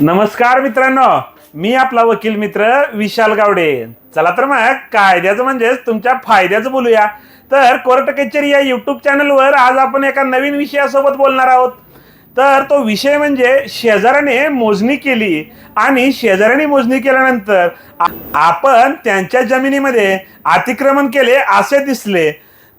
नमस्कार मित्रांनो मी आपला वकील मित्र विशाल गावडे. चला तर मग कायद्याचं म्हणजेच तुमच्या फायद्याचं बोलूया. तर कोर्ट कचेरी या युट्यूब चॅनलवर आज आपण एका नवीन विषयासोबत बोलणार आहोत. तर तो विषय म्हणजे शेजाऱ्याने मोजणी केली आणि शेजाऱ्याने मोजणी केल्यानंतर आपण त्यांच्या जमिनीमध्ये अतिक्रमण केले असे दिसले.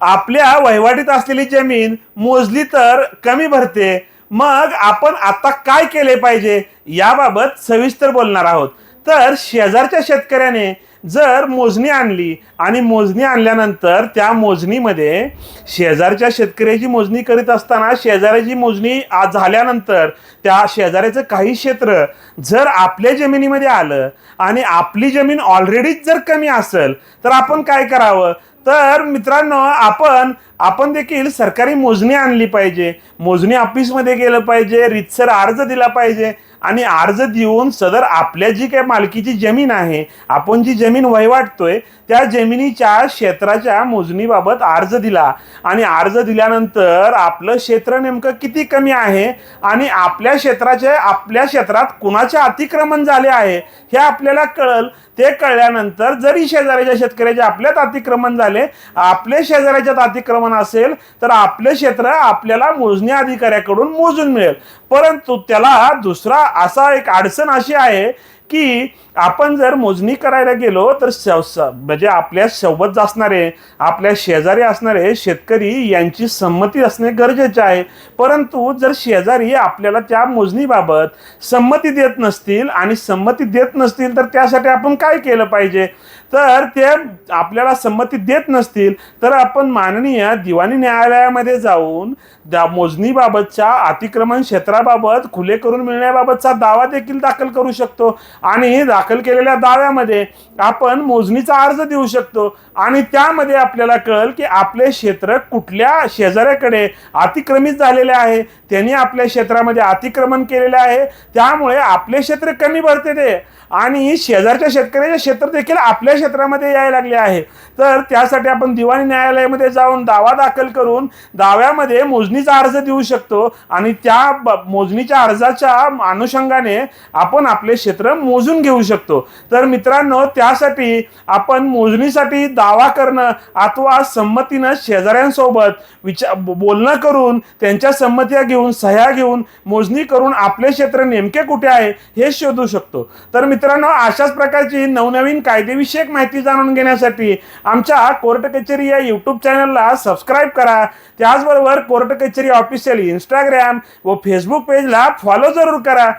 आपल्या वहिवाटीत असलेली जमीन मोजली तर कमी भरते. मग आपण आता काय केले पाहिजे याबाबत सविस्तर बोलणार आहोत. तर शेजारच्या शेतकऱ्याने जर मोजणी आणली आणि मोजणी आणल्यानंतर त्या मोजणीमध्ये शेजारच्या शेतकऱ्याची मोजणी करीत असताना शेजाऱ्याची मोजणी झाल्यानंतर त्या शेजाऱ्याचं काही क्षेत्र जर आपल्या जमिनीमध्ये आलं आणि आपली जमीन ऑलरेडीच जर कमी असेल तर आपण काय करावं? तर मित्रांनो आपण आपण देखील सरकारी मोजणी आणली पाहिजे. मोजणी ऑफिसमध्ये गेलं पाहिजे. रितसर अर्ज दिला पाहिजे. आणि अर्ज देऊन सदर आपल्या जी काही मालकीची जमीन आहे आपण जी जमीन वहिवाटतोय त्या जमिनीच्या क्षेत्राच्या मोजणीबाबत अर्ज दिला. आणि अर्ज दिल्यानंतर आपलं क्षेत्र नेमकं किती कमी आहे आणि आपल्या क्षेत्राचे आपल्या क्षेत्रात कुणाचे अतिक्रमण झाले आहे हे आपल्याला कळल. ते कळल्यानंतर जरी शेजाऱ्याच्या शेतकऱ्याचे आपल्यात अतिक्रमण झाले आपल्या शेजाऱ्याच्यात अतिक्रमण असेल तर आपले क्षेत्र आपल्याला मोजणी अधिकाऱ्याकडून मोजून मिळेल. परंतु त्याला दुसरा असा एक अडचण अशी आहे की आपण जर मोजणी करायला गेलो तर म्हणजे आपल्यासोबत असणारे आपल्या शेजारी असणारे शेतकरी यांची संमती असणे गरजेचे आहे. परंतु जर शेजारी आपल्याला त्या मोजणीबाबत संमती देत नसतील आणि संमती देत नसतील तर त्यासाठी आपण काय केलं पाहिजे? तर ते आपल्याला संमती देत नसतील तर आपण माननीय दिवाणी न्यायालयामध्ये जाऊन त्या मोजणीबाबतच्या अतिक्रमण क्षेत्राबाबत खुले करून मिळण्याबाबतचा दावा देखील दाखल करू शकतो. आणि दाखल केलेल्या दाव्यामध्ये आपण मोजणीचा अर्ज देऊ शकतो. आणि त्यामध्ये आपल्याला कळेल की आपले क्षेत्र कुठल्या शेजाऱ्याकडे अतिक्रमित झालेले आहे. त्यांनी आपल्या क्षेत्रामध्ये अतिक्रमण केलेले आहे. त्यामुळे आपले क्षेत्र कमी भरते ते. आणि शेजारच्या शेतकऱ्याचे क्षेत्र देखील आपल्या क्षेत्रामध्ये यायला लागले आहे. तर त्यासाठी आपण दिवाणी न्यायालयामध्ये जाऊन दावा दाखल करून दाव्यामध्ये मोजणीचा अर्ज देऊ शकतो. आणि त्या मोजणीच्या अर्जाच्या अनुषंगाने आपण आपले क्षेत्र मोजून घेऊ शकतो. तर मित्रांनो त्यासाठी आपण मोजणीसाठी दावा करणं अथवा संमतीनं शेजाऱ्यांसोबत विचार बोलणं करून त्यांच्या संमत्या घेऊन सह्या घेऊन मोजणी करून आपले क्षेत्र नेमके कुठे आहे हे शोधू शकतो. तर मित्रांनो अशाच प्रकारची नवनवीन कायदेविषयक माहिती जाणून घेण्यासाठी आमच्या कोर्ट कचेरी या यूट्यूब चॅनलला सबस्क्राईब करा. त्याचबरोबर कोर्ट कचेरी ऑफिशियल इंस्टाग्राम व फेसबुक पेजला फॉलो जरूर करा.